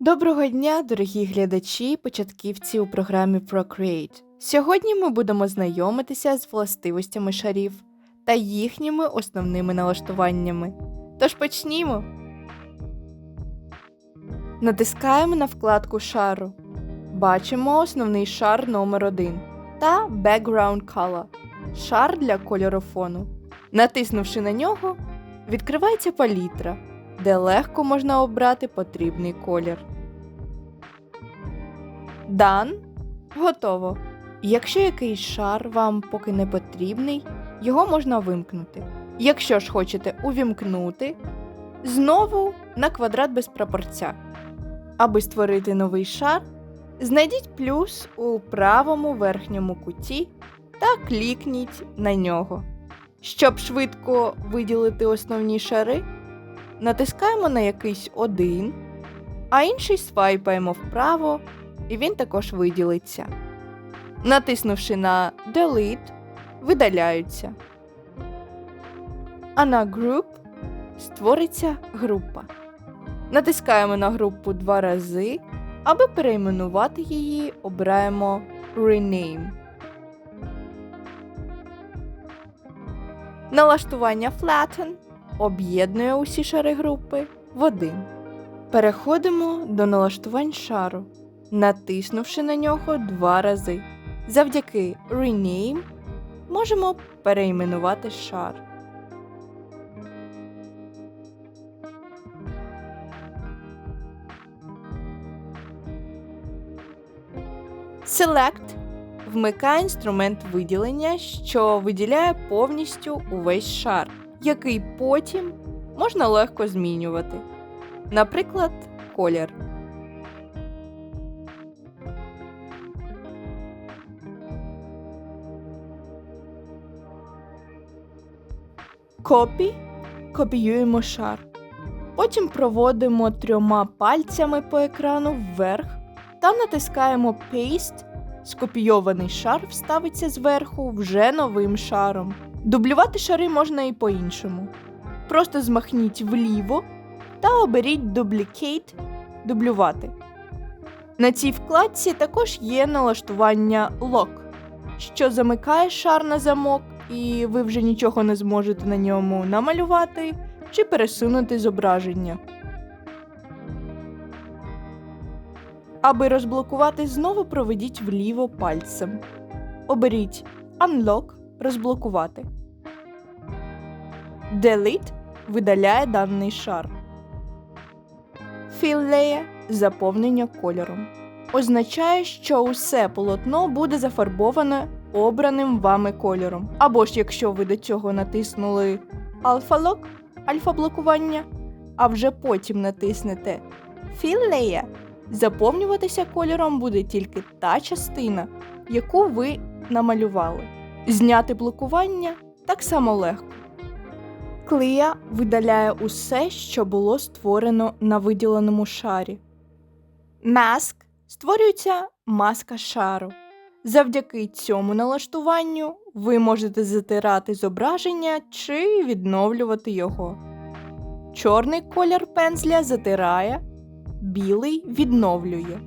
Доброго дня, дорогі глядачі початківці у програмі Procreate. Сьогодні ми будемо знайомитися з властивостями шарів та їхніми основними налаштуваннями. Тож почнімо. Натискаємо на вкладку шару. Бачимо основний шар номер 1 та Background Color шар для кольору фону. Натиснувши на нього, відкривається палітра, де легко можна обрати потрібний колір. Дан. Готово. Якщо якийсь шар вам поки не потрібний, його можна вимкнути. Якщо ж хочете увімкнути, знову на квадрат без прапорця. Аби створити новий шар, знайдіть плюс у правому верхньому куті та клікніть на нього. Щоб швидко виділити основні шари, натискаємо на якийсь один, а інший свайпаємо вправо, і він також виділиться. Натиснувши на Delete, видаляються. А на Group створиться група. Натискаємо на групу два рази. Аби перейменувати її, обираємо Rename. Налаштування Flatten об'єднує усі шари групи в один. Переходимо до налаштувань шару, натиснувши на нього два рази. Завдяки Rename можемо перейменувати шар. Select вмикає інструмент виділення, що виділяє повністю увесь шар, який потім можна легко змінювати. Наприклад, колір. Копі копіюємо шар. Потім проводимо трьома пальцями по екрану вверх та натискаємо Paste. Скопійований шар вставиться зверху вже новим шаром. Дублювати шари можна і по-іншому. Просто змахніть вліво та оберіть Duplicate дублювати. На цій вкладці також є налаштування Lock, що замикає шар на замок, і ви вже нічого не зможете на ньому намалювати чи пересунути зображення. Аби розблокувати, знову проведіть вліво пальцем. Оберіть Unlock розблокувати. Delete видаляє даний шар. Fill Layer заповнення кольором. Означає, що усе полотно буде зафарбоване обраним вами кольором. Або ж якщо ви до цього натиснули Alpha Lock альфа-блокування, а вже потім натиснете Fill Layer, заповнюватися кольором буде тільки та частина, яку ви намалювали. Зняти блокування так само легко. Clear видаляє усе, що було створено на виділеному шарі. Mask створюється маска шару. Завдяки цьому налаштуванню ви можете затирати зображення чи відновлювати його. Чорний колір пензля затирає, білий відновлює.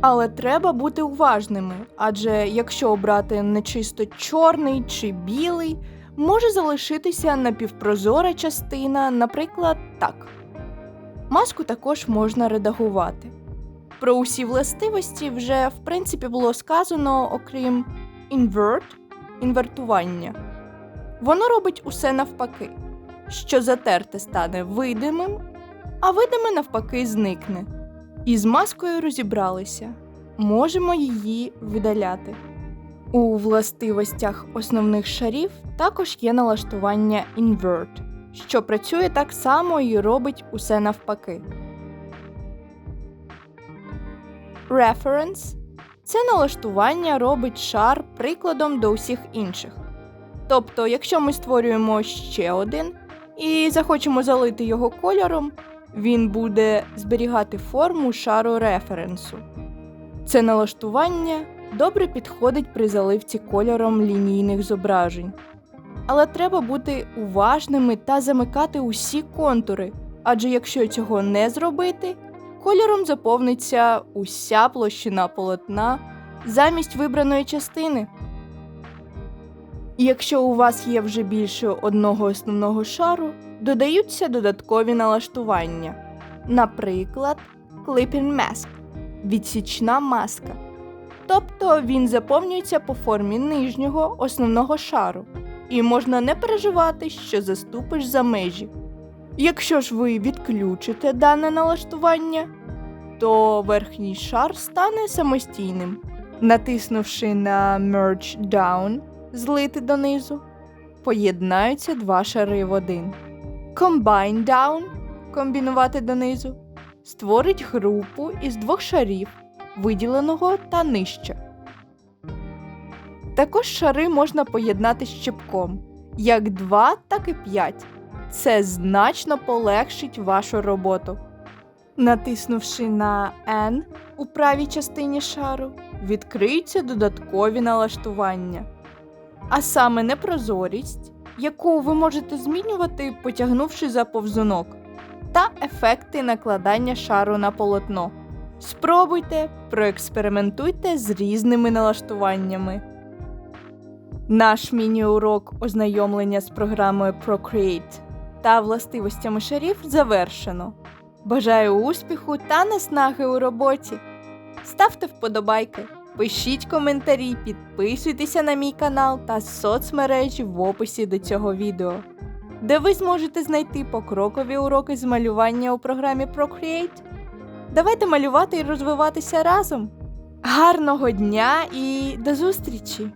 Але треба бути уважними, адже якщо обрати не чисто чорний чи білий, може залишитися напівпрозора частина, наприклад, так. Маску також можна редагувати. Про усі властивості вже в принципі було сказано, окрім invert інвертування. Воно робить усе навпаки, що затерте стане видимим, а видиме навпаки зникне. І з маскою розібралися. Можемо її видаляти. У властивостях основних шарів також є налаштування invert, що працює так само і робить усе навпаки. Reference це налаштування робить шар прикладом до усіх інших. Тобто, якщо ми створюємо ще один і захочемо залити його кольором, він буде зберігати форму шару референсу. Це налаштування добре підходить при заливці кольором лінійних зображень. Але треба бути уважними та замикати усі контури, адже якщо цього не зробити, кольором заповниться уся площина полотна замість вибраної частини. Якщо у вас є вже більше одного основного шару, додаються додаткові налаштування. Наприклад, Clipping Mask – відсічна маска. Тобто він заповнюється по формі нижнього основного шару, і можна не переживати, що заступиш за межі. Якщо ж ви відключите дане налаштування, то верхній шар стане самостійним. Натиснувши на Merge Down, злити донизу, поєднаються два шари в один. Combine Down комбінувати донизу створить групу із двох шарів, виділеного та нижче. Також шари можна поєднати з щепком, як 2, так і 5. Це значно полегшить вашу роботу. Натиснувши на N у правій частині шару, відкриються додаткові налаштування, а саме непрозорість, яку ви можете змінювати, потягнувши за повзунок, та ефекти накладання шару на полотно. Спробуйте, проекспериментуйте з різними налаштуваннями. Наш міні-урок ознайомлення з програмою Procreate та властивостями шарів завершено. Бажаю успіху та наснаги у роботі. Ставте вподобайки, пишіть коментарі, підписуйтеся на мій канал та соцмережі в описі до цього відео, де ви зможете знайти покрокові уроки з малювання у програмі Procreate. Давайте малювати і розвиватися разом. Гарного дня і до зустрічі!